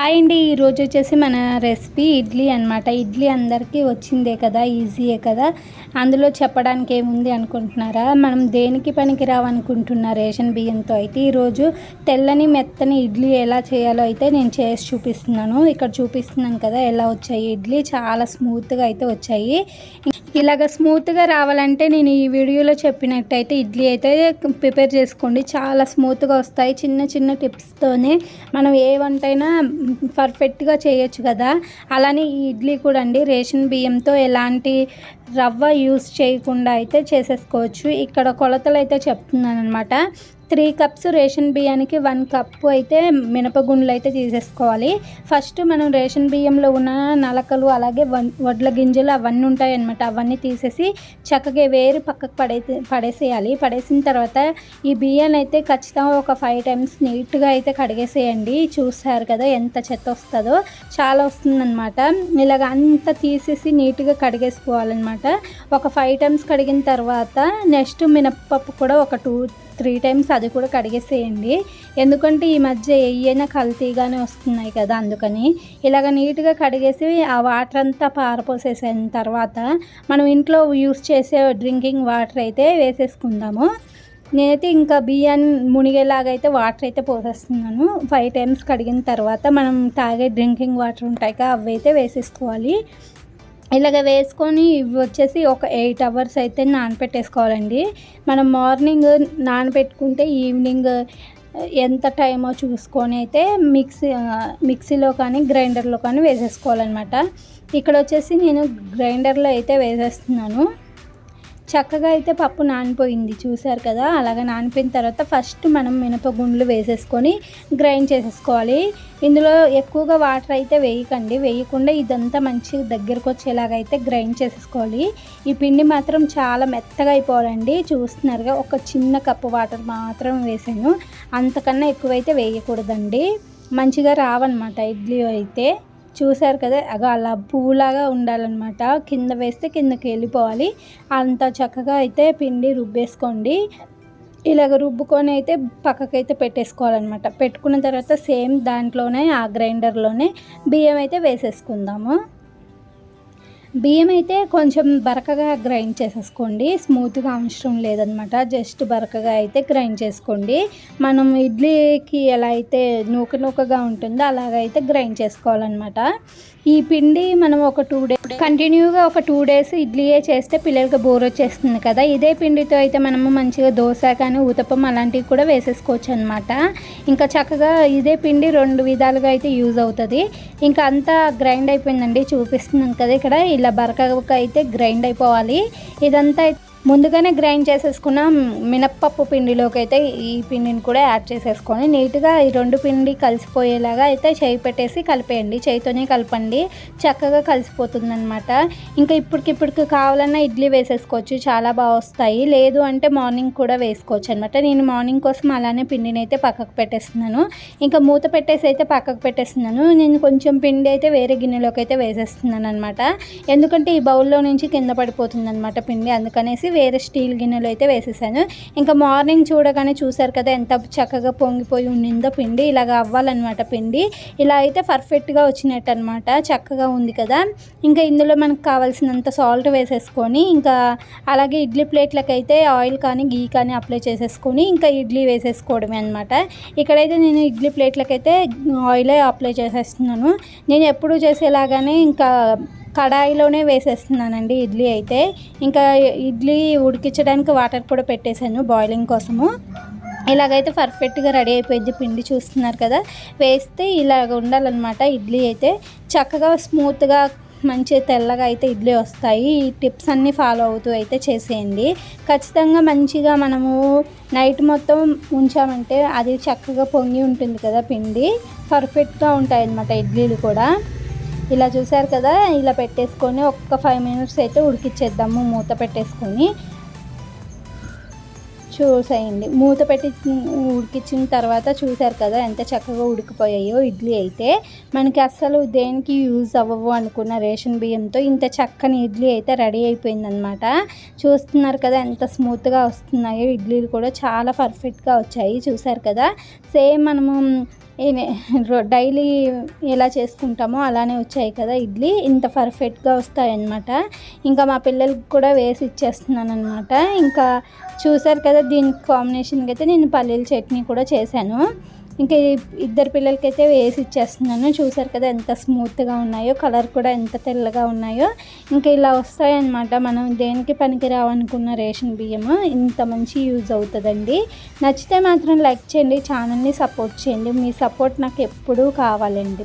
Hi అండి ఈరోజు వచ్చేసి మన రెసిపీ ఇడ్లీ అనమాట ఇడ్లీ అందరికీ వచ్చిందే కదా ఈజీయే కదా. అందులో చెప్పడానికి ఏముంది అనుకుంటున్నారా? మనం దేనికి పనికి రావనుకుంటున్నా రేషన్ బియ్యంతో అయితే ఈరోజు తెల్లని మెత్తని ఇడ్లీ ఎలా చేయాలో అయితే నేను చేసి చూపిస్తున్నాను. ఇక్కడ చూపిస్తున్నాను కదా ఎలా వచ్చాయి ఇడ్లీ. చాలా స్మూత్గా అయితే వచ్చాయి. ఇలాగ స్మూత్గా రావాలంటే నేను ఈ వీడియోలో చెప్పినట్టయితే ఇడ్లీ అయితే ప్రిపేర్ చేసుకోండి. చాలా స్మూత్గా వస్తాయి. చిన్న చిన్న టిప్స్తోనే మనం ఏ వంట అయినా పర్ఫెక్ట్గా చేయొచ్చు కదా. అలానే ఈ ఇడ్లీ కూడా అండి రేషన్ బియ్యంతో ఎలాంటి రవ్వ యూస్ చేయకుండా అయితే చేసేసుకోవచ్చు. ఇక్కడ కొలతలు అయితే చెప్తున్నాను అనమాట త్రీ కప్స్ రేషన్ బియ్యానికి వన్ కప్పు అయితే మినపగుండ్లు అయితే తీసేసుకోవాలి. ఫస్ట్ మనం రేషన్ బియ్యంలో ఉన్న నలకలు అలాగే వడ్ల గింజలు అవన్నీ ఉంటాయన్నమాట. అవన్నీ తీసేసి చక్కగా వేరు పక్కకు పడే పడేసేయాలి. పడేసిన తర్వాత ఈ బియ్యాన్ని అయితే ఖచ్చితంగా ఒక ఫైవ్ టైమ్స్ నీట్గా అయితే కడిగేసేయండి. చూస్తారు కదా ఎంత చెత్త వస్తుందో. చాలా వస్తుందన్నమాట. ఇలాగ అంతా తీసేసి నీట్గా కడిగేసుకోవాలన్నమాట. ఒక ఫైవ్ టైమ్స్ కడిగిన తర్వాత నెక్స్ట్ మినప్పప్పు కూడా ఒక టూ త్రీ టైమ్స్ అది కూడా కడిగేసేయండి. ఎందుకంటే ఈ మధ్య ఏయైనా కల్తీగానే వస్తున్నాయి కదా అందుకని. ఇలాగ నీట్గా కడిగేసి ఆ వాటర్ అంతా పారపోసేసిన తర్వాత మనం ఇంట్లో యూస్ చేసే డ్రింకింగ్ వాటర్ అయితే వేసేసుకుందాము. నేనైతే ఇంకా బియ్యాన్ని మునిగేలాగైతే వాటర్ అయితే పోసేస్తున్నాను. ఫైవ్ టైమ్స్ కడిగిన తర్వాత మనం తాగే డ్రింకింగ్ వాటర్ ఉంటాయి కదా అవి అయితే వేసేసుకోవాలి. ఇలాగ వేసుకొని ఇవి వచ్చేసి ఒక ఎయిట్ అవర్స్ అయితే నానపెట్టేసుకోవాలండి. మనం మార్నింగ్ నానపెట్టుకుంటే ఈవినింగ్ ఎంత టైమో చూసుకొని అయితే మిక్సీ మిక్సీలో కానీ గ్రైండర్లో కానీ వేసేసుకోవాలన్నమాట. ఇక్కడ వచ్చేసి నేను గ్రైండర్లో అయితే వేసేస్తున్నాను. చక్కగా అయితే పప్పు నానిపోయింది చూసారు కదా? అలాగ నానిపోయిన తర్వాత ఫస్ట్ మనం మినపగుండ్లు వేసేసుకొని గ్రైండ్ చేసేసుకోవాలి. ఇందులో ఎక్కువగా వాటర్ అయితే వేయకండి. వేయకుండా ఇదంతా మంచి దగ్గరకు వచ్చేలాగా అయితే గ్రైండ్ చేసేసుకోవాలి. ఈ పిండి మాత్రం చాలా మెత్తగా అయిపోవాలండి. చూస్తున్నారుగా ఒక చిన్న కప్పు వాటర్ మాత్రం వేసాను. అంతకన్నా ఎక్కువైతే వేయకూడదండి. మంచిగా రావన్నమాట ఇడ్లీ అయితే. చూసారు కదా అగ అలా పువ్వులాగా ఉండాలన్నమాట. కింద వేస్తే కిందకి వెళ్ళిపోవాలి. అంత చక్కగా అయితే పిండి రుబ్బేసుకోండి. ఇలాగ రుబ్బుకొని అయితే పక్కకైతే పెట్టేసుకోవాలన్నమాట. పెట్టుకున్న తర్వాత సేమ్ దాంట్లోనే ఆ గ్రైండర్లోనే బియ్యం అయితే వేసేసుకుందాము. బియ్యం అయితే కొంచెం బరకగా గ్రైండ్ చేసేసుకోండి. స్మూత్గా అవసరం లేదనమాట. జస్ట్ బరకగా అయితే గ్రైండ్ చేసుకోండి. మనం ఇడ్లీకి ఎలా అయితే నూక నూకగా ఉంటుందో అలాగైతే గ్రైండ్ చేసుకోవాలన్నమాట ఈ పిండి మనం ఒక టూ డేస్ కంటిన్యూగా ఒక టూ డేస్ ఇడ్లీయే చేస్తే పిల్లలకి బోర్ వచ్చేస్తుంది కదా. ఇదే పిండితో అయితే మనము మంచిగా దోశ కానీ ఊతప్పం అలాంటివి కూడా వేసేసుకోవచ్చు అనమాట ఇంకా చక్కగా ఇదే పిండి రెండు విధాలుగా అయితే యూజ్ అవుతుంది. ఇంకా అంతా గ్రైండ్ అయిపోయిందండి. చూపిస్తున్నాను కదా ఇక్కడ. ఇలా బరకగా అయితే గ్రైండ్ అయిపోవాలి. ఇదంతా ముందుగానే గ్రైండ్ చేసేసుకున్న మినప్పప్పు పిండిలోకి అయితే ఈ పిండిని కూడా యాడ్ చేసేసుకొని నీట్గా ఈ రెండు పిండి కలిసిపోయేలాగా అయితే చేయి పెట్టేసి కలిపేయండి. చేయితోనే కలపండి. చక్కగా కలిసిపోతుంది అనమాట ఇంకా ఇప్పటికిప్పటికి కావాలన్నా ఇడ్లీ వేసేసుకోవచ్చు. చాలా బాగా వస్తాయి. లేదు అంటే మార్నింగ్ కూడా వేసుకోవచ్చు అనమాట నేను మార్నింగ్ కోసం అలానే పిండిని అయితే పక్కకు పెట్టేస్తున్నాను. ఇంకా మూత పెట్టేసి అయితే పక్కకు పెట్టేస్తున్నాను. నేను కొంచెం పిండి అయితే వేరే గిన్నెలోకి అయితే వేసేస్తున్నాను అనమాట ఎందుకంటే ఈ బౌల్లో నుంచి కింద పడిపోతుంది అనమాట పిండి. అందుకనేసి వేరే స్టీల్ గిన్నెలో అయితే వేసేసాను. ఇంకా మార్నింగ్ చూడగానే చూసారు కదా ఎంత చక్కగా పొంగిపోయి ఉండిందో పిండి. ఇలాగ అవ్వాలన్నమాట పిండి. ఇలా అయితే పర్ఫెక్ట్గా వచ్చినట్టు అనమాట చక్కగా ఉంది కదా. ఇంకా ఇందులో మనకు కావాల్సినంత సాల్ట్ వేసేసుకొని ఇంకా అలాగే ఇడ్లీ ప్లేట్లకైతే ఆయిల్ కానీ గీ కానీ అప్లై చేసేసుకొని ఇంకా ఇడ్లీ వేసేసుకోవడమే అనమాట ఇక్కడైతే నేను ఇడ్లీ ప్లేట్లకైతే ఆయిలే అప్లై చేసేస్తున్నాను. నేను ఎప్పుడు చేసేలాగానే ఇంకా కడాయిలోనే వేసేస్తున్నానండి ఇడ్లీ అయితే. ఇంకా ఇడ్లీ ఉడికించడానికి వాటర్ కూడా పెట్టేశాను బాయిలింగ్ కోసము. ఇలాగైతే పర్ఫెక్ట్గా రెడీ అయిపోయింది పిండి చూస్తున్నారు కదా. వేస్తే ఇలాగ ఉండాలన్నమాట ఇడ్లీ అయితే. చక్కగా స్మూత్గా మంచి తెల్లగా అయితే ఇడ్లీ వస్తాయి. ఈ టిప్స్ అన్నీ ఫాలో అవుతూ అయితే చేసేయండి. ఖచ్చితంగా మంచిగా మనము నైట్ మొత్తం ఉంచామంటే అది చక్కగా పొంగి ఉంటుంది కదా పిండి. పర్ఫెక్ట్గా ఉంటాయి అన్నమాట ఇడ్లీలు కూడా. ఇలా చూసారు కదా ఇలా పెట్టేసుకొని ఒక్క ఫైవ్ మినిట్స్ అయితే ఉడికిచ్చేద్దాము మూత పెట్టేసుకొని. చూసేయండి. మూత పెట్టి ఉడికించిన తర్వాత చూసారు కదా ఎంత చక్కగా ఉడికిపోయాయో ఇడ్లీ అయితే. మనకి అస్సలు దేనికి యూజ్ అవ్వవు అనుకున్న రేషన్ బియ్యంతో ఇంత చక్కని ఇడ్లీ అయితే రెడీ అయిపోయిందనమాట చూస్తున్నారు కదా ఎంత స్మూత్గా వస్తున్నాయో ఇడ్లీలు కూడా చాలా పర్ఫెక్ట్గా వచ్చాయి. చూసారు కదా సేమ్ మనము డైలీ ఎలా చేసుకుంటామో అలానే వచ్చాయి కదా ఇడ్లీ. ఇంత పర్ఫెక్ట్గా వస్తాయి అన్నమాట ఇంకా మా పిల్లలకి కూడా వేసి ఇచ్చేస్తున్నాను అనమాట ఇంకా చూసారు కదా దీనికి కాంబినేషన్కి అయితే నేను పల్లీల చట్నీ కూడా చేశాను. ఇంకా ఇద్దరు పిల్లలకైతే వేసి ఇచ్చేస్తున్నాను. చూసారు కదా ఎంత స్మూత్గా ఉన్నాయో కలర్ కూడా ఎంత తెల్లగా ఉన్నాయో. ఇంకా ఇలా వస్తాయన్నమాట. మనం దేనికి పనికిరావనుకున్న రేషన్ బియ్యము. ఇంత మంచి యూజ్ అవుతుందండి. నచ్చితే మాత్రం లైక్ చేయండి ఛానల్ని సపోర్ట్ చేయండి. మీ సపోర్ట్ నాకు ఎప్పుడూ కావాలండి.